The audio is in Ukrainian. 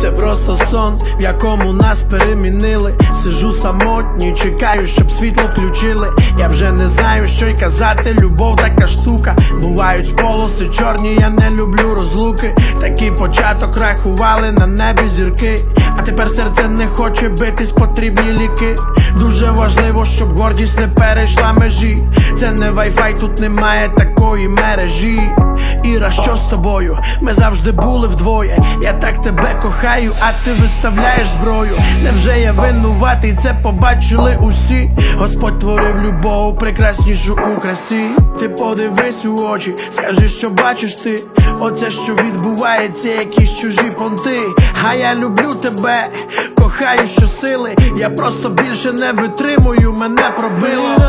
Це просто сон, в якому нас перемінили. Сижу самотній, чекаю, щоб світло включили. Я вже не знаю, що й казати. Любов така штука. Бувають полоси чорні, я не люблю розлуки. Такий початок рахували на небі зірки. А тепер серце не хоче битись, потрібні ліки. Дуже важливо, щоб гордість не перейшла межі. Це не вайфай, тут немає такої мережі. Іра, що з тобою? Ми завжди були вдвоє. Я так тебе кохаю, а ти виставляєш зброю. Невже я винуватий? Це побачили усі. Господь творив любов, прекраснішу у красі. Ти подивись у очі, скажи, що бачиш ти. Оце що відбувається, якісь чужі понти. А я люблю тебе, кохаю щосили. Я просто більше не витримую, мене пробило.